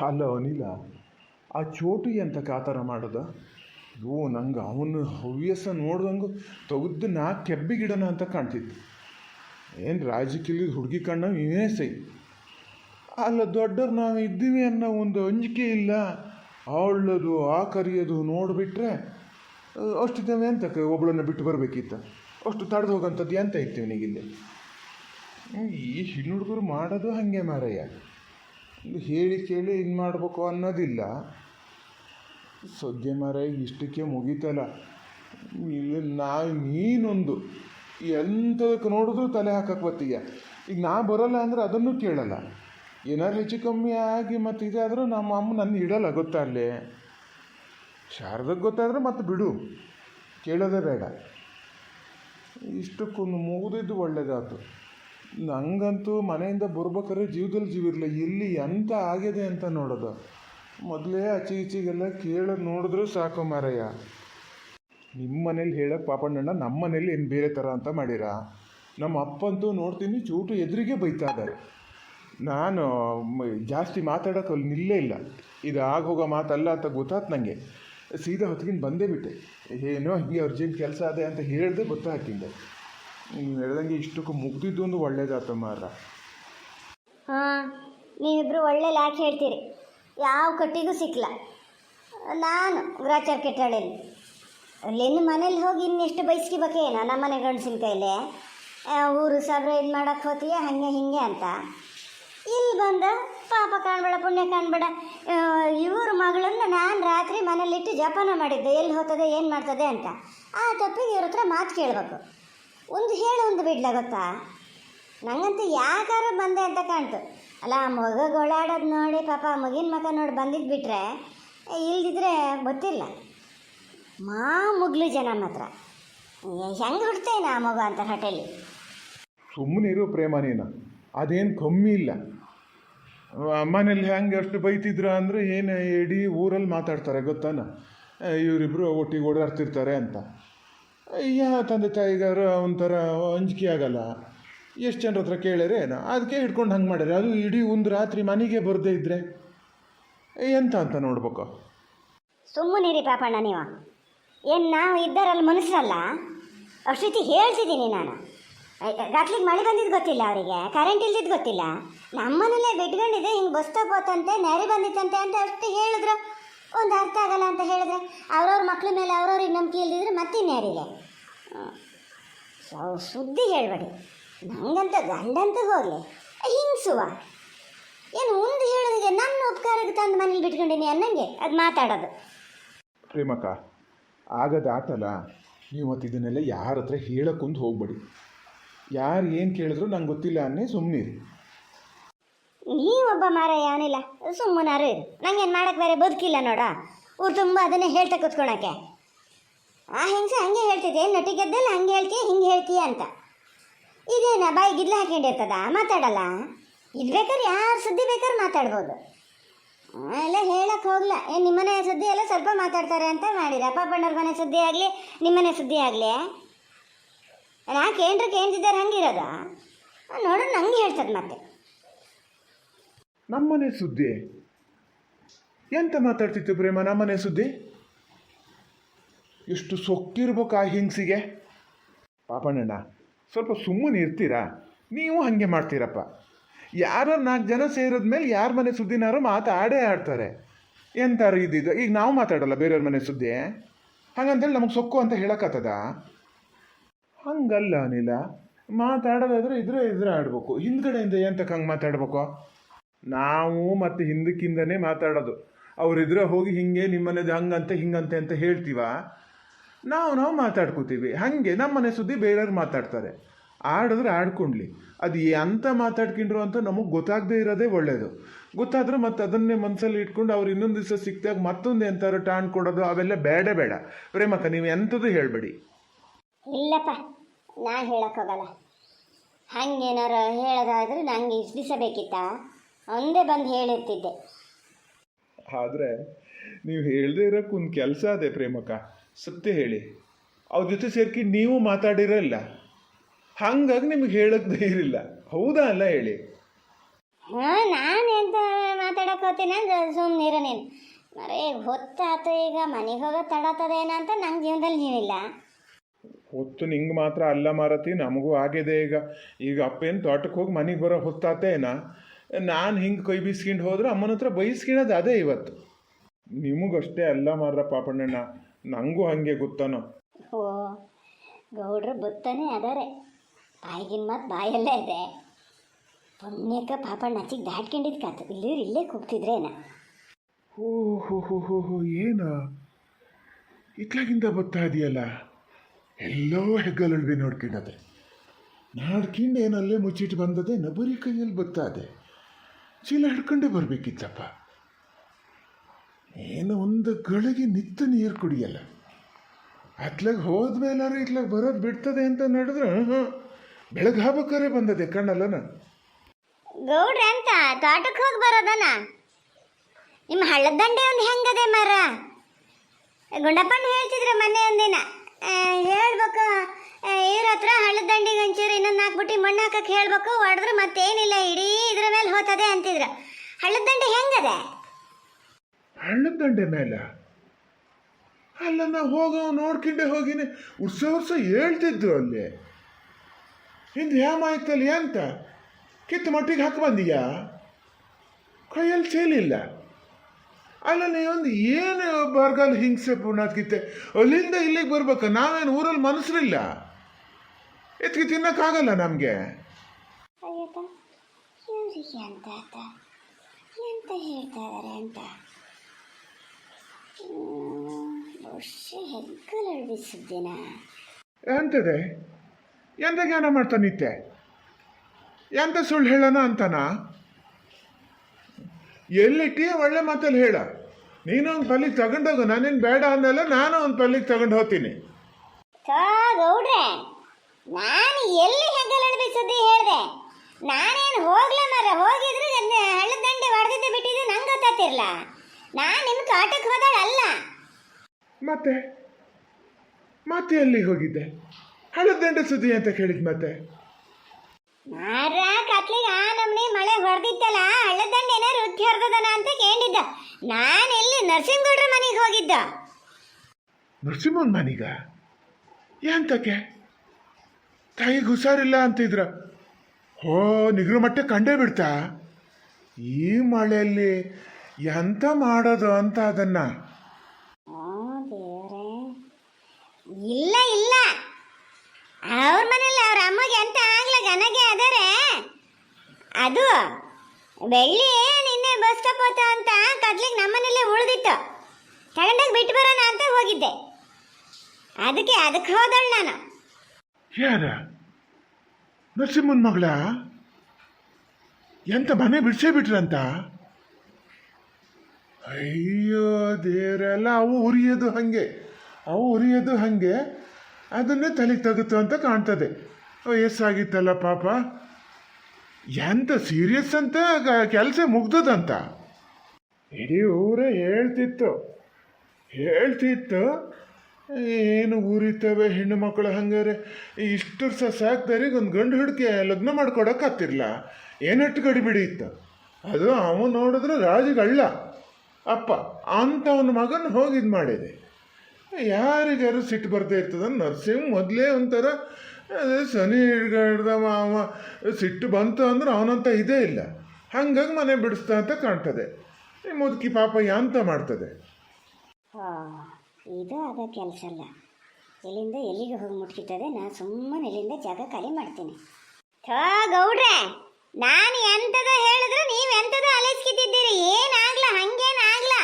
ಅಲ್ಲ, ಅನಿಲ. ಆ ಚೋಟು ಅಂತ ಕಾತರ ಮಾಡೋದ? ಓ ನಂಗೆ ಅವನ ಹವ್ಯಾಸ ನೋಡ್ದಂಗೆ ತೆಗೆದು ನಾ ಕೆಬ್ಬಿಗಿಡನ ಅಂತ ಕಾಣ್ತಿತ್ತು. ಏನು ರಾಜಕೀಯದ ಹುಡುಗಿ ಕಣ್ಣ ಇವೇ ಸೈ. ಅಲ್ಲ ದೊಡ್ಡವ್ರು ನಾವು ಇದ್ದೀವಿ ಅನ್ನೋ ಒಂದು ಅಂಜಿಕೆ ಇಲ್ಲ. ಅವಳದು, ಆ ಕರಿಯೋದು ನೋಡಿಬಿಟ್ರೆ ಅಷ್ಟು ದಿನ ಎಂತಕ್ಕೆ ಒಬ್ಬಳನ್ನು ಬಿಟ್ಟು ಬರಬೇಕಿತ್ತು. ಅಷ್ಟು ತಡೆದು ಹೋಗೋಂಥದ್ದು ಎಂತ ಇತ್ತು ಇವನಿಗಿಲ್ಲಿ ಈ ಹುಡುಗರು ಮಾಡೋದು ಹಾಗೆ ಮಾರಯ್ಯ. ಹೇಳಿ ಕೇಳಿ ಇನ್ ಮಾಡಬೇಕು ಅನ್ನೋದಿಲ್ಲ. ಸದ್ಯ ಮರ ಇಷ್ಟಕ್ಕೆ ಮುಗೀತಲ್ಲ. ಇಲ್ಲಿ ನಾ ನೀನೊಂದು. ಎಂಥದಕ್ಕೆ ನೋಡಿದ್ರು ತಲೆ ಹಾಕಕ್ಕೆ ಬತ್ತೀಯ? ಈಗ ನಾ ಬರೋಲ್ಲ ಅಂದ್ರೆ ಅದನ್ನು ಕೇಳಲ್ಲ. ಏನಾದ್ರು ಹೆಚ್ಚು ಕಮ್ಮಿ ಆಗಿ ಮತ್ತು ಇದಾದರೂ ನಮ್ಮ ಅಮ್ಮ ನನ್ನ ಇಡಲ್ಲ, ಗೊತ್ತಾ ಅಲ್ಲಿ? ಶಾರದಕ್ಕೆ ಗೊತ್ತಾದರೆ ಮತ್ತೆ ಬಿಡು. ಕೇಳೋದೇ ಬೇಡ. ಇಷ್ಟಕ್ಕೊಂದು ಮುಗಿದಿದ್ದು ಒಳ್ಳೇದಾಯ್ತು ನಂಗಂತೂ ಮನೆಯಿಂದ ಬರ್ಬೇಕಾದ್ರೆ ಜೀವದಲ್ಲಿ ಜೀವ ಎಲ್ಲಿ ಎಂತ ಆಗಿದೆ ಅಂತ ನೋಡೋದು. ಮೊದಲೇ ಆಚೆ ಈಚೆಗೆಲ್ಲ ಕೇಳೋದು ನೋಡಿದ್ರು ಸಾಕು ಮಾರಯ್ಯ. ನಿಮ್ಮ ಮನೇಲಿ ಹೇಳಕ್ಕೆ ಪಾಪಣ್ಣಣ್ಣ ನಮ್ಮ ಮನೇಲಿ ಏನು ಬೇರೆ ಥರ ಅಂತ ಮಾಡಿರ? ನಮ್ಮ ಅಪ್ಪಂತೂ ನೋಡ್ತೀನಿ ಚೂಟು ಎದುರಿಗೆ ಬೈತಾ ಇದ್ದಾರೆ. ನಾನು ಜಾಸ್ತಿ ಮಾತಾಡೋಕೆ ಅಲ್ಲಿ ನಿಲ್ಲೇ ಇಲ್ಲ. ಇದು ಆಗೋಗೋ ಮಾತಲ್ಲ ಅಂತ ಗೊತ್ತಾಯ್ತು ನನಗೆ ಸೀದಾ ಹೊತ್ತಿಗೆ ಬಂದೇ ಬಿಟ್ಟೆ. ಏನೋ ಹಿಂಗೆ ಅರ್ಜೆಂಟ್ ಕೆಲಸ ಅದೇ ಅಂತ ಹೇಳಿದೆ ಗೊತ್ತಾಗ್ತಿದ್ದೆ ನೀವು ಹೇಳ್ದಂಗೆ ಇಷ್ಟಕ್ಕೂ ಮುಗ್ದಿದ್ದು ಒಂದು ಒಳ್ಳೇದಾತ ಮಾರ ಹಾಂ ನೀವಿಬ್ಬರು ಒಳ್ಳೆ ಲಾಕ್ ಹೇಳ್ತೀರಿ. ಯಾವ ಕಟ್ಟಿಗೂ ಸಿಕ್ಕಲ್ಲ. ನಾನು ಗ್ರಾಚಾರ ಕೆಟ್ಟಾಳಲ್ಲಿ ಅಲ್ಲೇನು ಮನೇಲಿ ಹೋಗಿ ಇನ್ನೆಷ್ಟು ಬೈಸ್ಕಿಬೇಕೇನೋ ನಮ್ಮ ಮನೆ ಗಂಡಸಿನ ಕೈಲಿ? ಊರು ಸಾವಿರ ಇದು ಮಾಡಕ್ಕೆ ಹೋತೀಯ, ಹಾಗೆ ಹೀಗೆ ಅಂತ. ಇಲ್ಲಿ ಬಂದ ಪಾಪ ಕಾಣ್ಬೇಡ, ಪುಣ್ಯ ಕಾಣ್ಬೇಡ. ಇವ್ರ ಮಗಳನ್ನು ನಾನು ರಾತ್ರಿ ಮನೇಲಿಟ್ಟು ಜಪಾನ ಮಾಡಿದ್ದೆ. ಎಲ್ಲಿ ಹೋಗ್ತದೆ ಏನು ಮಾಡ್ತದೆ ಅಂತ. ಆ ತಪ್ಪಿಗೆ ಇವ್ರ ಹತ್ರ ಮಾತು ಕೇಳಬೇಕು. ಒಂದು ಹೇಳು, ಒಂದು ಬಿಡ್ಲ ಗೊತ್ತಾ? ನಂಗಂತೂ ಯಾಕಾರ ಬಂದೆ ಅಂತ ಕಾಣ್ತು. ಅಲ್ಲ ಆ ಮಗ ಗೋಳಾಡೋದು ನೋಡಿ, ಪಾಪ ಮಗಿನ ಮಗ ನೋಡಿ ಬಂದಿದ್ದು ಬಿಟ್ಟರೆ ಇಲ್ದಿದ್ರೆ ಗೊತ್ತಿಲ್ಲ. ಮಾ ಮುಗ್ಲು ಜನ ಮಾತ್ರ ಹೆಂಗೆ ಹುಡ್ತೇನೆ ಆ ಮಗ ಅಂತ ಹಟೇಲಿ ಸುಮ್ಮನೆ ಇರೋ ಪ್ರೇಮ ನೀನು. ಅದೇನು ಕಮ್ಮಿ ಇಲ್ಲ. ಅಮ್ಮನಲ್ಲಿ ಹೆಂಗೆ ಅಷ್ಟು ಬೈತಿದ್ರ ಅಂದರೆ ಏನು ಇಡೀ ಊರಲ್ಲಿ ಮಾತಾಡ್ತಾರೆ, ಗೊತ್ತಾನ? ಇವರಿಬ್ಬರು ಒಟ್ಟಿಗೆ ಓಡಾಡ್ತಿರ್ತಾರೆ ಅಂತ. ಯಾ ತಂದೆ ತಾಯಿಗಾರು ಒಂಥರ ಅಂಜಿಕೆ ಆಗಲ್ಲ. ಎಷ್ಟು ಜನರ ಹತ್ರ ಕೇಳ್ಯಾರೆ ಏನೋ ಅದಕ್ಕೆ ಹಿಡ್ಕೊಂಡು ಹಂಗೆ ಮಾಡ್ಯಾರೆ ಅದು ಇಡೀ ಒಂದು ರಾತ್ರಿ ಮನೆಗೆ ಬರದೇ ಇದ್ದರೆ ಎಂತ ಅಂತ ನೋಡ್ಬೇಕು. ಸುಮ್ಮನಿರಿ ಪಾಪಣ್ಣ ನೀವು. ಏನು ನಾವು ಇದ್ದಾರಲ್ಲಿ ಮನುಷ್ಯರಲ್ಲ ಅಷ್ಟೊತ್ತಿ ಹೇಳ್ತಿದ್ದೀನಿ ನಾನು. ರಾತ್ರಿಗೆ ಮಳೆ ಬಂದಿದ್ದು ಗೊತ್ತಿಲ್ಲ ಅವರಿಗೆ ಕರೆಂಟ್ ಇಲ್ದಿದ್ದು ಗೊತ್ತಿಲ್ಲ. ನಮ್ಮನೇಲೆ ಬಿಟ್ಕೊಂಡಿದ್ದೆ ಹಿಂಗೆ ಬಸ್ ಹೋತಂತೆ, ನೆರೆ ಬಂದಿತ್ತಂತೆ ಅಂತ ಅಷ್ಟು ಹೇಳಿದ್ರು. ಒಂದು ಅರ್ಥ ಆಗಲ್ಲ ಅಂತ ಹೇಳಿದ್ರೆ ಅವ್ರವ್ರ ಮಕ್ಳ ಮೇಲೆ ಅವ್ರವ್ರಿಗೆ ನಂಬಿಕೆ ಇಲ್ದಿದ್ರೆ ಮತ್ತೆ ನ್ಯಾರಿಗೆ ಸೊ ಸುದ್ದಿ ಹೇಳಬೇಡಿ. ನಂಗಂತ ಗಂಡಂತ ಹೋಗಲಿ. ಹಿಂಸುವ. ಏನು ಮುಂದೆ ಹೇಳೋದಿಗೆ ನನ್ನ ಉಪಕಾರಕ್ಕೆ ತಂದು ಮನೇಲಿ ಬಿಟ್ಕೊಂಡಿನಿ ಅನ್ನಂಗೆ? ಅದು ಮಾತಾಡೋದು. ಪ್ರೇಮಕ್ಕ ಆಗದಾತಲ್ಲ ನೀವು ಮತ್ತು ಇದನ್ನೆಲ್ಲ ಯಾರ ಹತ್ರ ಹೇಳಕ್ಕೊಂದು ಹೋಗ್ಬೇಡಿ. ಯಾರು ಏನು ಕೇಳಿದ್ರು ನಂಗೆ ಗೊತ್ತಿಲ್ಲ ಅನ್ನೇ ಸುಮ್ಮನಿರಿ ನೀವೊಬ್ಬ ಮಾರ ಯಾವನಿಲ್ಲ ಸುಮ್ಮನಾರು ಇರು. ನಂಗೇನು ಮಾಡಕ್ಕೆ ಬೇರೆ ಬದುಕಿಲ್ಲ ನೋಡ. ಊರು ತುಂಬ ಅದನ್ನೇ ಹೇಳ್ತಾ ಕೂತ್ಕೊಳಕ್ಕೆ. ಆ ಹೆಂಗಸ ಹಂಗೆ ಹೇಳ್ತಿದ್ದೆ ನಟಿಗೆದ್ದಲ್ಲ ಹಂಗೆ ಹೇಳ್ತೀಯ? ಹಿಂಗೆ ಹೇಳ್ತೀಯ ಅಂತ. ಇದೇನ? ಬಾಯಿ ಗಿದ್ಲ ಹಾಕೊಂಡಿರ್ತದ? ಮಾತಾಡಲ್ಲ? ಇದು ಬೇಕಾದ್ರೆ ಯಾರು ಸುದ್ದಿ ಬೇಕಾದ್ರೆ ಮಾತಾಡ್ಬೋದು. ಎಲ್ಲ ಹೇಳಕ್ಕೆ ಹೋಗ್ಲ. ಏನು ನಿಮ್ಮನೆ ಸುದ್ದಿ ಎಲ್ಲ ಸ್ವಲ್ಪ ಮಾತಾಡ್ತಾರೆ ಅಂತ ಮಾಡಿದ. ಪಾಪಣ್ಣವ್ರ ಮನೆ ಸುದ್ದಿ ಆಗಲಿ ನಿಮ್ಮನೆ ಸುದ್ದಿ ಆಗಲಿ ಯಾಕೆ ಕೇಂದ್ರ ಕೇಳ್ತಿದ್ದಾರೆ ಹಂಗಿರೋದು? ನೋಡೋಣ, ನಂಗೆ ಹೇಳ್ತದೆ ಮತ್ತೆ. ನಮ್ಮನೆ ಸುದ್ದಿ. ಎಂತ ಮಾತಾಡ್ತಿತ್ತು ಪ್ರೇಮ, ನಮ್ಮನೆ ಸುದ್ದಿ? ಎಷ್ಟು ಸೊಕ್ಕಿರ್ಬೇಕು ಆ ಹಿಂಗ್ಸಿಗೆ? ಪಾಪಣ್ಣಣ್ಣ, ಸ್ವಲ್ಪ ಸುಮ್ಮನೆ ಇರ್ತೀರಾ? ನೀವು ಹಾಗೆ ಮಾಡ್ತೀರಪ್ಪ. ಯಾರೋ ನಾಲ್ಕು ಜನ ಸೇರಿದ ಮೇಲೆ ಯಾರ ಮನೆ ಸುದ್ದಿನಾರು ಮಾತಾಡೇ ಆಡ್ತಾರೆ. ಎಂತಾರು ಇದ್ದಿದ್ದು ಈಗ ನಾವು ಮಾತಾಡಲ್ಲ ಬೇರೆಯವ್ರ ಮನೆ ಸುದ್ದಿ? ಹಾಗಂತೇಳಿ ನಮಗೆ ಸೊಕ್ಕು ಅಂತ ಹೇಳಕ್ಕತ್ತದ ಹಂಗಲ್ಲ ಅನಿಲ. ಮಾತಾಡೋದಾದ್ರೆ ಇದ್ರೆ ಇದ್ರೆ ಆಡ್ಬೇಕು ಹಿಂದ್ಗಡೆಯಿಂದ ಎಂತಕ್ಕೆ ಹಂಗೆ ಮಾತಾಡ್ಬೇಕು? ನಾವು ಮತ್ತೆ ಹಿಂದಕ್ಕಿಂದನೇ ಮಾತಾಡೋದು. ಅವರಿದ್ರೆ ಹೋಗಿ ಹಿಂಗೆ ನಿಮ್ಮನೇದು ಹಂಗಂತೆ, ಹಿಂಗಂತೆ ಅಂತ ಹೇಳ್ತೀವ? ನಾವು ನಾವು ಮಾತಾಡ್ಕೋತೀವಿ. ಹಾಗೆ ನಮ್ಮನೆ ಸುದ್ದಿ ಬೇರೆಯವ್ರು ಮಾತಾಡ್ತಾರೆ. ಆಡಿದ್ರೆ ಆಡ್ಕೊಂಡ್ಲಿ. ಅದು ಎಂತ ಮಾತಾಡ್ಕೊಂಡ್ರು ಅಂತ ನಮಗೆ ಗೊತ್ತಾಗದೇ ಇರೋದೇ ಒಳ್ಳೆಯದು ಗೊತ್ತಾದ್ರೆ ಮತ್ತೆ ಅದನ್ನೇ ಮನಸ್ಸಲ್ಲಿ ಇಟ್ಕೊಂಡು ಅವ್ರು ಇನ್ನೊಂದು ದಿವಸ ಸಿಕ್ಕಿದಾಗ ಮತ್ತೊಂದು ಎಂತಾರು ಟಾಣ್ ಕೊಡೋದು, ಅವೆಲ್ಲ ಬೇಡ ಬೇಡ. ಪ್ರೇಮಕ್ಕ, ನೀವು ಎಂಥದ್ದು ಹೇಳಬೇಡಿ. ಇಲ್ಲಪ್ಪ, ನಾ ಹೇಳೋಕ್ಕಾಗಲ್ಲ. ಹಂಗೇನಾರು ಹೇಳೋದಾದ್ರೆ ನನಗೆ ಇಷ್ಟು ದಿವಸ ಒಂದೇ ಬಂದು ಹೇಳಿರ್ತಿದ್ದೆ ಆದರೆ ನೀವು ಹೇಳದೇ ಇರೋಕ್ಕೆ ಒಂದು ಕೆಲಸ ಅದೇ ಪ್ರೇಮಕ ಸತ್ಯ ಹೇಳಿ. ಅವ್ರ ಜೊತೆ ಸೇರ್ಕಿ ನೀವು ಮಾತಾಡಿರಲ್ಲ. ಹಂಗಾಗಿ ನಿಮಗೆ ಹೇಳಕ್ಕೆ ಧೈರ್ಯ ಇಲ್ಲ ಹೌದಾ ಅಲ್ಲ ಹೇಳಿ? ಹಾಂ ನಾನು ಎಂತ ಮಾತಾಡಕ್ಕೆ ಹೋಗ್ತೀನಿ ಅಂದ್ರೆ ಸುಮ್ಮನಿರು ನೀನು. ಮರೇ ಹೊತ್ತಾತು ಈಗ ಮನೆಗೆ ಹೋಗೋ ತಡತದೇನ ಅಂತ ನಂಗೆ ಜೀವನದಲ್ಲಿ ನೀವಿಲ್ಲ ಹೊತ್ತು ನಿಂಗೆ ಮಾತ್ರ ಅಲ್ಲ ಮಾರತಿ ನಮಗೂ ಆಗಿದೆ ಈಗ. ಈಗ ಅಪ್ಪೇನು ತೋಟಕ್ಕೆ ಹೋಗಿ ಮನೆಗೆ ಬರೋ ಹೊತ್ತಾತೇನ? ನಾನು ಹಿಂಗೆ ಕೈ ಬೀಸ್ಕೊಂಡು ಹೋದ್ರೆ ಅಮ್ಮನ ಹತ್ರ ಬೈಸ್ಕೊಳೋದು ಅದೇ ಇವತ್ತು. ನಿಮಗಷ್ಟೇ ಅಲ್ಲ ಮಾರ್ರ ಪಾಪಣ್ಣಣ್ಣ ನನಗೂ ಹಾಗೆ ಗೊತ್ತಾನೋ. ಓ ಗೌಡ್ರ ಬುತ್ತನೇ ಅದಾರೆ. ಬಾಯಿಗಿನ ಮಾತು ಬಾಯಲ್ಲೇ ಇದೆ. ಪುಣ್ಯಕ್ಕ ಪಾಪಣ್ಣ ಅಚ್ಚಿಗೆ ದಾಟ್ಕೊಂಡಿದ್ ಕಾತು. ಇಲ್ಲಿ ಇಲ್ಲೇ ಕೂಗ್ತಿದ್ರೇನ? ಓ ಹೋ ಹೋ ಹೋ ಹೋ ಏನ? ಇತ್ಲಾಗಿಂದ ಬರ್ತಾ ಇದೆಯಲ್ಲ? ಎಲ್ಲೋ ಹೆಗ್ಗಲುಳ್ವಿ ನೋಡ್ಕೊಂಡದೆ. ನಾಡ್ಕೊಂಡು ಏನಲ್ಲೇ ಮುಚ್ಚಿಟ್ಟು ಬಂದದೆ ನಬರಿ ಕೈಯಲ್ಲಿ ಬತ್ತಾದೆ ಚೀಲ ಹಿಡ್ಕೊಂಡೇ ಬರಬೇಕಿತ್ತಪ್ಪ. ಏನೋ ಒಂದು ಗಳಿಗೆ ನಿತ್ತ ನೀರು ಕುಡಿಯಲ್ಲ. ಅತ್ಲಾಗ ಹೋದ್ಮೇಲಾರು ಇತ್ಲಾಗ ಬರೋದು ಬಿಡ್ತದೆ ಅಂತ ನಡೆದ್ರೆ ಬೆಳಗ್ಗೆ ಹಾಬೇಕಾರೆ ಬಂದದೆ ಕಣ್ಣಲ್ಲನ ಗೌಡ್ರ ಅಂತ ತೋಟಕ್ಕೆ ಹೋಗಿ ಬರೋದನ? ನಿಮ್ಮ ಹಳ್ಳದ ದಂಡೆ ಒಂದು ಹೆಂಗದೆ ಮರ? ಗುಂಡಪ್ಪನ ಹೇಳ್ತಿದ್ರು ಮೊನ್ನೆ ಒಂದಿನ. ಹೇಳ್ಬೇಕು. ಇವ್ರ ಹತ್ರ ಹಳ್ಳದ ದಂಡಿಗೆ ಒಂಚೂರು ಇನ್ನೊಂದು ಹಾಕ್ಬಿಟ್ಟು ಮಣ್ಣು ಹಾಕಕ್ಕೆ ಹೇಳ್ಬೇಕು. ಹೊಡೆದ್ರೆ ಮತ್ತೇನಿಲ್ಲ. ಇಡೀ ಇದ್ರ ಮೇಲೆ ಹೋತದೆ ಅಂತಿದ್ರು. ಹಳ್ಳದ ದಂಡೆ ಹೆಂಗದೆ? ಹಳ್ಳದ ದಂಡೆ ಮೇಲೆ ಅಲ್ಲ ಹೋಗೋ, ನೋಡ್ಕೊಂಡೆ ಹೋಗಿನಿ. ಉರ್ಸ ಉರ್ಸ ಹೇಳ್ತಿದ್ದು ಅಲ್ಲಿ. ಹಿಂದೆ ಯಾಮಾಯ್ತಲ್ಲಿ ಅಂತ. ಕಿತ್ತು ಮಟ್ಟಿಗೆ ಹಾಕಿ ಬಂದೀಯಾ? ಕೈಯಲ್ಲಿ ಚೇಲಿಲ್ಲ. ಅಲ್ಲ ಒಂದು ಏನು ಬರಗಾಲ ಹಿಂಸೆ ಪುಣ್ಯಾತ್ಕಿತ್ತೆ? ಅಲ್ಲಿಂದ ಇಲ್ಲಿಗೆ ಬರ್ಬೇಕು? ನಾವೇನು ಊರಲ್ಲಿ ಮನಸ್ರಿಲ್ಲ? ಎತ್ಗೆ ತಿನ್ನಕ್ಕಾಗಲ್ಲ ನಮಗೆ. ಅಯ್ಯಪ್ಪ ಇವ್ರಿಗೆ ಅಂತ ಆತ ಎಂತ ಹೇಳ್ತಾ ಅಂತ? ಹೆಗ್ಗಲು ಎಂತದೆ? ಎಂತ ಜ್ಞಾನ ಮಾಡ್ತಾನಿತ್ತೆ ಎಂತ ಸುಳ್ಳು ಹೇಳೋಣ ಅಂತನಾ? ಎಲ್ಲಿಟ್ಟಿ ಒಳ್ಳೆ ಮಾತಲ್ಲಿ ಹೇಳ. ನೀನು ಒಂದು ಪಲ್ಲಿಗೆ ತಗೊಂಡೋಗು. ನಾನೇನು ಬೇಡ ಅಂದಲ್ಲ ನಾನು ಒಂದು ಪಲ್ಲಿಗೆ ತಗೊಂಡು ಹೋಗ್ತೀನಿ. ಗೌಡ್ರೆ! ನಾನು ಎಲ್ಲಿ ಹೆಗ್ಗಲು ಸುದ್ದಿ ಹೇಳಿದೆ? ನಾನೇನು ಹೋಗ್ಲ ಮರ ಹೋಗಿದ್ರೆ ಹಳ್ಳದ ದಂಡೆ ಹೊಡೆದಿದ್ದೆ ಬಿಟ್ಟಿದ್ದು ನಂಗೆ ಗೊತ್ತಾತಿರ್ಲ ನಾನು ನಿಮ್ಮ ಕಾಟಕ್ಕೆ ಹೋದಾಳಲ್ಲ ಅಲ್ಲ. ಮತ್ತೆ? ಮತ್ತೆ ಎಲ್ಲಿ ಹೋಗಿದ್ದೆ? ಹಳದ ದಂಡೆ ಸುದ್ದಿ ಅಂತ ಕೇಳಿದ್ ಮತ್ತೆ? ಮಾರ ಕತ್ಲಿಗೆ ಆ ನಮ್ನಿ ಮಳೆ ಹೊಡೆದಿತ್ತಲ್ಲ ಹಳ್ಳದಂಡೆನ ರುಚಿ ಹೊಡೆದದನ ಅಂತ ಕೇಳಿದ್ದ. ನಾನು ಎಲ್ಲಿ ನರಸಿಂಹಗೌಡ್ರ ಮನೆಗೆ ಹೋಗಿದ್ದ? ನರಸಿಂಹನ ಮನೆಗ? ಎಂತಕ್ಕೆ? ತಾಯಿಗೆ ಹುಷಾರಿಲ್ಲ ಅಂತಿದ್ರ ಹೋ, ನಿಗ್ರ ಮಟ್ಟ ಕಂಡೇ ಬಿಡ್ತಾ? ಈ ಮಳೆಯಲ್ಲಿ ಎಂತ ಮಾಡೋದು ಅಂತ ಅದನ್ನ. ಇಲ್ಲ ಇಲ್ಲ. ಅವ್ರ ಮನೇಲಿ ಅವ್ರ ಅಮ್ಮಗೆ ಎಂತ ಆಗ್ಲ ಗನಗೆ ಆದರೆ, ಅದು ಬೆಳ್ಳಿ ನಿನ್ನೆ ಬಸ್ ಸ್ಟಾಪ್ ಹೋತ ಅಂತ ಕತ್ಲಿಗೆ ನಮ್ಮನೇಲೆ ಉಳಿದಿತ್ತು. ತಗೊಂಡಾಗ ಬಿಟ್ಟು ಬರೋಣ ಅಂತ ಹೋಗಿದ್ದೆ. ಅದಕ್ಕೆ ಅದಕ್ಕೆ ಹೋದಳು ನಾನು. ಯಾರ ನರಸಿಂಹನ ಮಗಳ? ಎಂಥ ಮನೆ ಬಿಡಿಸೇ ಬಿಟ್ರಂತ? ಅಯ್ಯೋ, ದೇವರೆಲ್ಲ, ಅವು ಉರಿಯೋದು ಹಾಗೆ. ಅವು ಉರಿಯೋದು ಹಾಗೆ. ಅದನ್ನೇ ತಲೆಗೆ ತಗುತ್ತು ಅಂತ ಕಾಣ್ತದೆ. ವಯಸ್ಸಾಗಿತ್ತಲ್ಲ ಪಾಪ. ಎಂತ ಸೀರಿಯಸ್ ಅಂತ ಕೆಲಸ ಮುಗ್ದದಂತ? ಇಡೀ ಊರೇ ಹೇಳ್ತಿತ್ತು. ಹೇಳ್ತಿತ್ತು. ಏನು ಊರಿತವೆ ಹೆಣ್ಣು ಮಕ್ಕಳು ಹಂಗಾರೆ? ಇಷ್ಟು ವರ್ಷ ಸಾಕ್ದಾರಿಗೆ ಒಂದು ಗಂಡು ಹುಡುಕಿ ಲಗ್ನ ಮಾಡ್ಕೊಡಕ್ಕಾತಿರ್ಲ ಏನಟ್ಟು ಗಡಿಬಿಡಿ ಇತ್ತು? ಅದು ಅವನು ನೋಡಿದ್ರೆ ರಾಜಗಳ್ಳ. ಅಪ್ಪ ಅಂಥವನ ಮಗನ ಹೋಗಿ ಇದು ಮಾಡಿದೆ. ಯಾರಿಗಾರು ಸಿಟ್ಟು ಬರ್ತಾ ಇರ್ತದ? ನರ್ಸಿಂಗ್ ಮೊದಲೇ ಒಂಥರ ಸನಿ ಹಿಡ್ದ ಅವ ಸಿಟ್ಟು ಬಂತು ಅಂದ್ರೆ ಅವನಂತ ಇದೇ ಇಲ್ಲ. ಹಂಗಾಗಿ ಮನೆ ಬಿಡಿಸ್ತಾ ಅಂತ ಕಾಣ್ತದೆ. ಮುದುಕಿ ಪಾಪ ಯಾಂತ ಮಾಡ್ತದೆ? ಇದು ಅದ ಕೆಲಸ ಅಲ್ಲ ಎಲ್ಲಿಂದ ಎಲ್ಲಿಗೆ ಹೋಗಿ ಮುಟ್ಕಿತ್ತದೆ ನಾನು ಸುಮ್ಮನೆ ಇಲ್ಲಿಂದ ಜಾಗ ಖಾಲಿ ಮಾಡ್ತೀನಿ. ಥೋ ಗೌಡ್ರೆ, ನಾನು ಎಂತದ ಹೇಳಿದ್ರು ನೀವು ಎಂತದ ಅಲಿಸ್ಕಿಟ್ಟಿದ್ದೀರಿ ಏನಾಗ್ಲ, ಹಂಗೇನಾಗ್ಲ?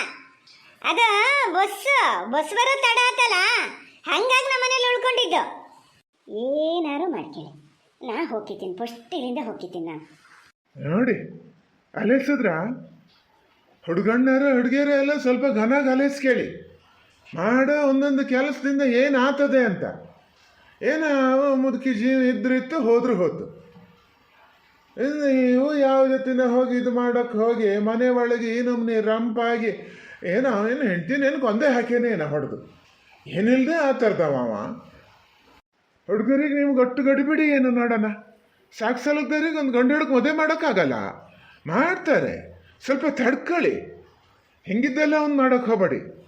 ಅದು ಬಸ್ ಬಸ್ ಬರೋ ತಡ ಆತಲ್ಲ, ಹಂಗಾಗಿ ನಮ್ಮ ಮನೇಲಿ ಉಳ್ಕೊಂಡಿದ್ದು. ಏನಾರು ಮಾಡ್ಕೊಳ್ಳಿ ನಾ ಹೋಗ್ತೀನಿ ಫಸ್ಟ್ ಇಲ್ಲಿಂದ ಹೋಗ್ತೀನಿ ನಾನು. ನೋಡಿ ಅಲೆಸಿದ್ರ ಹುಡುಗಣ್ಣರು ಹುಡುಗಿಯರು ಎಲ್ಲ ಸ್ವಲ್ಪ ಘನ ಅಲೆಸ್ ಕೇಳಿ. ಮಾಡೋ ಒಂದೊಂದು ಕೆಲಸದಿಂದ ಏನು ಆತದೆ ಅಂತ. ಏನೋ ಮುದುಕಿ ಜೀವ ಇದ್ರಿತ್ತು, ಹೋದ್ರು ಹೋತು. ನೀವು ಯಾವ ಜೊತೆನ ಹೋಗಿ ಇದು ಮಾಡೋಕ್ಕೆ ಹೋಗಿ ಮನೆ ಒಳಗೆ ಏನು ರಂಪಾಗಿ ಏನೋ ಏನು ಹೆಂಡ್ತೀನಿ ಏನು ಕೊಂದೆ ಹಾಕೇನೆ ಏನೋ ಹೊಡೆದು. ಏನಿಲ್ಲದೆ ಆ ಥರದವ ಹುಡುಗರಿಗೆ ನಿಮ್ಗೆ ಗಟ್ಟು ಗಡಿಬಿಡಿ ಏನು ನೋಡೋಣ. ಸಾಕು ಸಲಕದವ್ರಿಗೆ ಒಂದು ಗಂಡು ಹಿಡ್ಕೆ ಮದುವೆ ಮಾಡೋಕ್ಕಾಗಲ್ಲ. ಮಾಡ್ತಾರೆ. ಸ್ವಲ್ಪ ತಡ್ಕೊಳ್ಳಿ. ಹೆಂಗಿದ್ದೆಲ್ಲ ಅವ್ನು ಮಾಡೋಕ್ಕೆ ಹೋಗಬೇಡಿ.